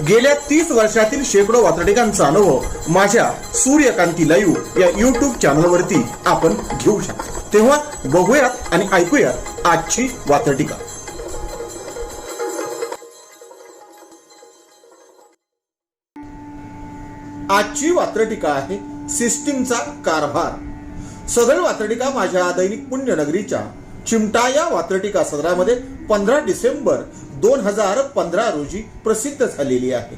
गेल्या तीस वर्षातील शेकडो वातडिकांचा अनुभव माझ्या सूर्यकांती लाईव्ह या युट्यूब चॅनलवरती आपण घेऊ शकतो. तेव्हा बघूयात आणि ऐकूयात आजची वातडिका आजची वात्रटिका आहे सिस्टीमचा कारभार. सदर वात्रटिका माझ्या दैनिक पुण्यनगरीच्या चिमटा या वात्रटिका सदरामध्ये पंधरा डिसेंबर दोन हजार पंधरा रोजी प्रसिद्ध झालेली आहे.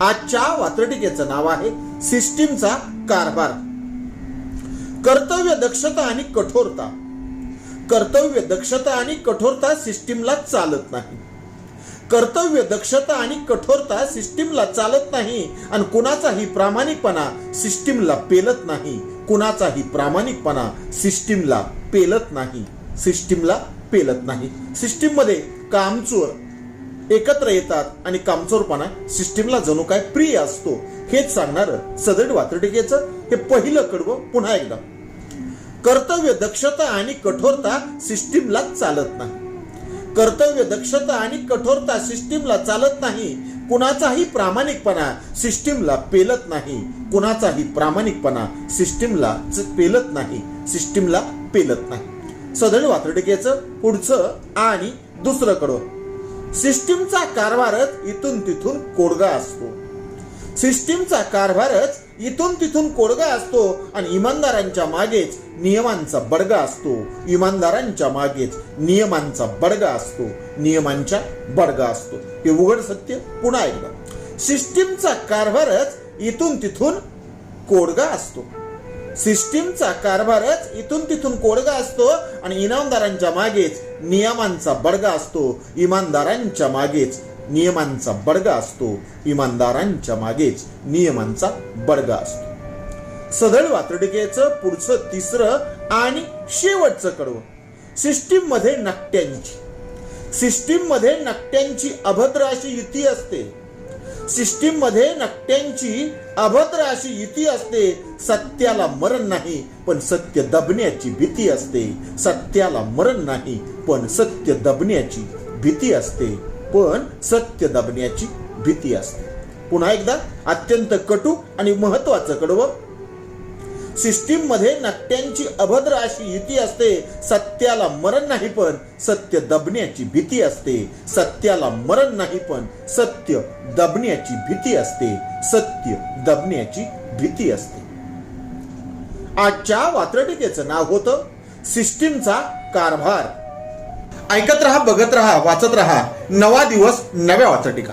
आजच्या वात्रटिकेचं नाव आहे सिस्टीमचा कारभार. कर्तव्य दक्षता आणि कठोरता. कर्तव्य दक्षता आणि कठोरता सिस्टीमला चालत नाही. कर्तव्य दक्षता आणि कठोरता सिस्टीमला चालत नाही आणि कुणाचाही प्रामाणिकपणा सिस्टीमला पेलत नाही. कुणाचाही प्रामाणिकपणा सिस्टीमला पेलत नाही. सिस्टीमला पेलत नाही. सिस्टीममध्ये कामचोर एकत्र येतात आणि कामचोरपणा सिस्टीमला जणू काय प्रिय असतो. हेच सांगणार सदड वात्रटिकेचं हे पहिलं कडवं पुन्हा एकदा. कर्तव्य दक्षता आणि कठोरता सिस्टीमला चालत नाही. कर्तव्य दक्षता आणि कठोरता सिस्टीमला चालत नाही. कुणाचाही प्रामाणिकपणा सिस्टीमला पेलत नाही. कुणाचाही प्रामाणिकपणा सिस्टीमला पेलत नाही. सिस्टीमला पेलत नाही. सदळ वात्रटिकेचं पुढचं आणि दुसरं कडवं. सिस्टीमचा कारभारच इथून तिथून कोडगा असतो. सिस्टीमचा कारभारच इथून तिथून कोडगा असतो आणि इमानदारांच्या मागेच नियमांचा बडगा असतो. इमानदारांच्या मागेच नियमांचा बडगा असतो. नियमांच्या बडगा असतो. हे उघड सत्य पुन्हा एकदा. सिस्टीमचा कारभारच इथून तिथून कोडगा असतो. सिस्टीमचा कारभारच इथून तिथून कोडगा असतो आणि इनामदारांच्या मागेच नियमांचा बडगा असतो. इमानदारांच्या मागेच नियमांचा बडगा असतो. इमानदारांच्या मागेच नियमांचा बडगा असतो. सदळ वातडकेचं पुढचं तिसरं आणि शेवटचं कडवं. सिस्टीममध्ये नकट्यांची सिस्टीममध्ये नकट्यांची अभद्र अशी युती असते. सिस्टीममध्ये नकट्यांची अभद्र अशी युती असते सत्याला मरण नाही पण सत्य दबण्याची भीती असते. सत्याला मरण नाही पण सत्य दबण्याची भीती असते. पण सत्य दबण्याची भीती असते. पुन्हा एकदा अत्यंत कटू आणि महत्वाचं कडवं सिस्टीममध्ये नकट्यांची अभद्र अशी युती असते सत्याला मरण नाही पण सत्य दबण्याची भीती असते. सत्याला मरण नाही पण सत्य दबण्याची भीती असते. सत्य दबण्याची भीती असते. आजच्या वात्रटिकेचं नाव होतं सिस्टीमचा कारभार. ऐकत रहा बघत रहा वाचत रहा. नवा दिवस नव्या वात्रटिका.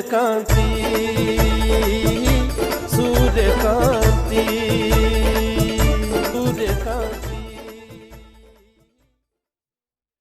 कांती